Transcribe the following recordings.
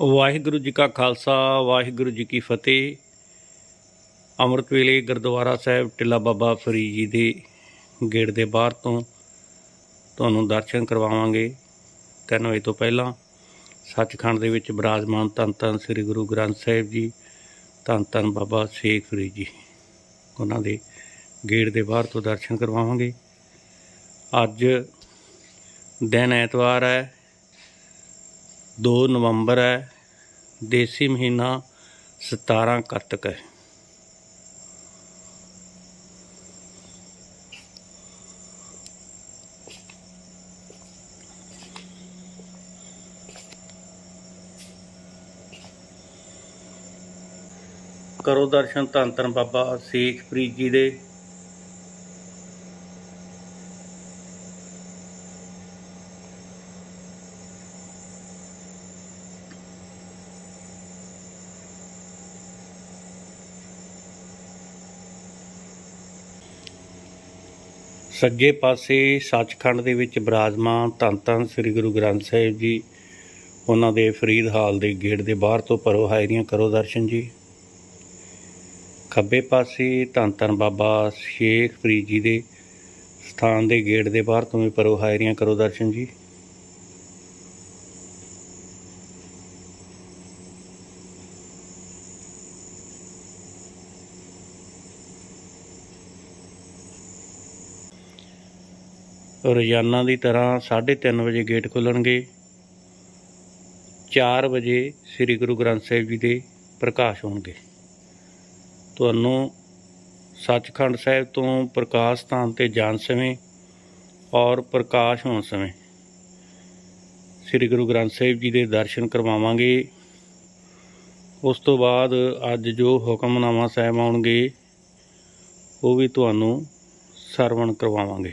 ਵਾਹਿਗੁਰੂ ਜੀ ਕਾ ਖਾਲਸਾ, ਵਾਹਿਗੁਰੂ ਜੀ ਕੀ ਫਤਿਹ। ਅੰਮ੍ਰਿਤ ਵੇਲੇ ਗੁਰਦੁਆਰਾ ਸਾਹਿਬ ਟਿੱਲਾ ਬਾਬਾ ਫਰੀਦ ਜੀ ਦੇ ਗੇਟ ਦੇ ਬਾਹਰ ਤੋਂ ਤੁਹਾਨੂੰ ਦਰਸ਼ਨ ਕਰਵਾਵਾਂਗੇ। 3 ਵਜੇ ਤੋਂ ਪਹਿਲਾਂ ਸੱਚਖੰਡ ਦੇ ਵਿੱਚ ਬਿਰਾਜਮਾਨ ਧੰਨ ਧੰਨ ਸ੍ਰੀ ਗੁਰੂ ਗ੍ਰੰਥ ਸਾਹਿਬ ਜੀ, ਧੰਨ ਧੰਨ ਬਾਬਾ ਸ਼ੇਖ ਫਰੀਦ ਜੀ। ਉਹਨਾਂ ਦੇ ਗੇਟ ਦੇ ਬਾਹਰ ਤੋਂ ਦਰਸ਼ਨ ਕਰਵਾਵਾਂਗੇ। ਅੱਜ ਦਿਨ ਐਤਵਾਰ ਹੈ। 2 ਨਵੰਬਰ ਹੈ, ਦੇਸੀ ਮਹੀਨਾ 17 ਕੱਤਕ ਹੈ। ਕਰੋ ਦਰਸ਼ਨ ਧੰਨ ਧੰਨ ਬਾਬਾ ਸ਼ੇਖ ਜੀ ਦੇ। ਸੱਜੇ ਪਾਸੇ ਸੱਚਖੰਡ ਦੇ ਵਿੱਚ ਬਿਰਾਜਮਾਨ ਧੰਨ ਧੰਨ ਸ੍ਰੀ ਗੁਰੂ ਗ੍ਰੰਥ ਸਾਹਿਬ ਜੀ, ਉਹਨਾਂ ਦੇ ਫਰੀਦ ਹਾਲ ਦੇ ਗੇਟ ਦੇ ਬਾਹਰ ਤੋਂ ਪਰੋ ਹਾਇਰੀਆਂ ਕਰੋ ਦਰਸ਼ਨ ਜੀ। ਖੱਬੇ ਪਾਸੇ ਧੰਨ ਧੰਨ ਬਾਬਾ ਸ਼ੇਖ ਫਰੀਦ ਜੀ ਦੇ ਸਥਾਨ ਦੇ ਗੇਟ ਦੇ ਬਾਹਰ ਤੋਂ ਵੀ ਪਰੋ ਹਾਇਰੀਆਂ ਕਰੋ ਦਰਸ਼ਨ ਜੀ। ਰੋਜ਼ਾਨਾ ਦੀ ਤਰ੍ਹਾਂ 3:30 ਵਜੇ ਗੇਟ ਖੁੱਲਣਗੇ। 4 ਵਜੇ ਸ੍ਰੀ ਗੁਰੂ ਗ੍ਰੰਥ ਸਾਹਿਬ ਜੀ ਦੇ ਪ੍ਰਕਾਸ਼ ਹੋਣਗੇ। ਤੁਹਾਨੂੰ ਸੱਚਖੰਡ ਸਾਹਿਬ ਤੋਂ ਪ੍ਰਕਾਸ਼ ਸਥਾਨ ਤੇ ਜਾਣ ਸਮੇਂ ਔਰ ਪ੍ਰਕਾਸ਼ ਹੋਣ ਸਮੇਂ ਸ੍ਰੀ ਗੁਰੂ ਗ੍ਰੰਥ ਸਾਹਿਬ ਜੀ ਦੇ ਦਰਸ਼ਨ ਕਰਵਾਵਾਂਗੇ। ਉਸ ਤੋਂ ਬਾਅਦ ਅੱਜ ਜੋ ਹੁਕਮਨਾਮਾ ਸਾਹਿਬ ਆਉਣਗੇ, ਉਹ ਵੀ ਤੁਹਾਨੂੰ ਸਰਵਣ ਕਰਵਾਵਾਂਗੇ।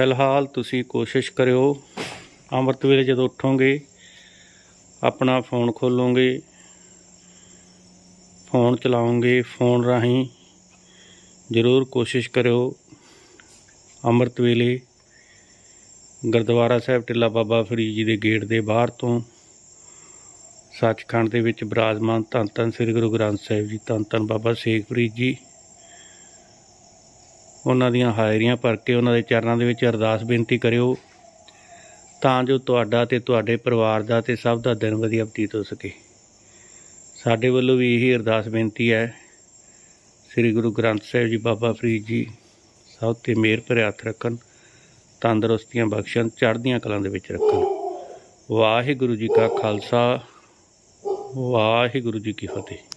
ਫਿਲਹਾਲ ਤੁਸੀਂ ਕੋਸ਼ਿਸ਼ ਕਰਿਓ, ਅੰਮ੍ਰਿਤ ਵੇਲੇ ਜਦੋਂ ਉੱਠੋਗੇ, ਆਪਣਾ ਫੋਨ ਖੋਲੋਗੇ, ਫੋਨ ਚਲਾਉਂਗੇ ਫੋਨ ਰਾਹੀਂ ਜ਼ਰੂਰ ਕੋਸ਼ਿਸ਼ ਕਰਿਓ, ਅੰਮ੍ਰਿਤ ਵੇਲੇ ਗੁਰਦੁਆਰਾ ਸਾਹਿਬ ਟਿੱਲਾ ਬਾਬਾ ਫਰੀਦ ਜੀ ਦੇ ਗੇਟ ਦੇ ਬਾਹਰ ਤੋਂ ਸੱਚਖੰਡ ਦੇ ਵਿੱਚ ਬਿਰਾਜਮਾਨ ਧੰਨ ਧੰਨ ਸ੍ਰੀ ਗੁਰੂ ਗ੍ਰੰਥ ਸਾਹਿਬ ਜੀ, ਧੰਨ ਧੰਨ ਬਾਬਾ ਸ਼ੇਖ ਫਰੀਦ ਜੀ ਉਹਨਾਂ ਦੀਆਂ ਹਾਜ਼ਰੀਆਂ ਭਰ ਕੇ ਉਹਨਾਂ ਦੇ ਚਰਨਾਂ ਦੇ ਵਿੱਚ ਅਰਦਾਸ ਬੇਨਤੀ ਕਰਿਓ ਤਾਂ ਜੋ ਤੁਹਾਡਾ ਤੇ ਤੁਹਾਡੇ ਪਰਿਵਾਰ ਦਾ ਤੇ ਸਭ ਦਾ ਦਿਨ ਵਧੀਆ ਬਤੀਤ ਹੋ ਸਕੇ। ਸਾਡੇ ਵੱਲੋਂ ਵੀ ਇਹੀ ਅਰਦਾਸ ਬੇਨਤੀ ਹੈ। ਸ੍ਰੀ ਗੁਰੂ ਗ੍ਰੰਥ ਸਾਹਿਬ ਜੀ, ਬਾਬਾ ਫਰੀਦ ਜੀ, ਸਭ ਤੇ ਮਿਹਰ ਭਰਿਆ ਹੱਥ ਰੱਖਣ, ਤੰਦਰੁਸਤੀਆਂ ਬਖਸ਼ਣ, ਚੜ੍ਹਦੀਆਂ ਕਲਾਂ ਦੇ ਵਿੱਚ ਰੱਖਣ। ਵਾਹਿਗੁਰੂ ਜੀ ਕਾ ਖਾਲਸਾ, ਵਾਹਿਗੁਰੂ ਜੀ ਕੀ ਫਤਿਹ।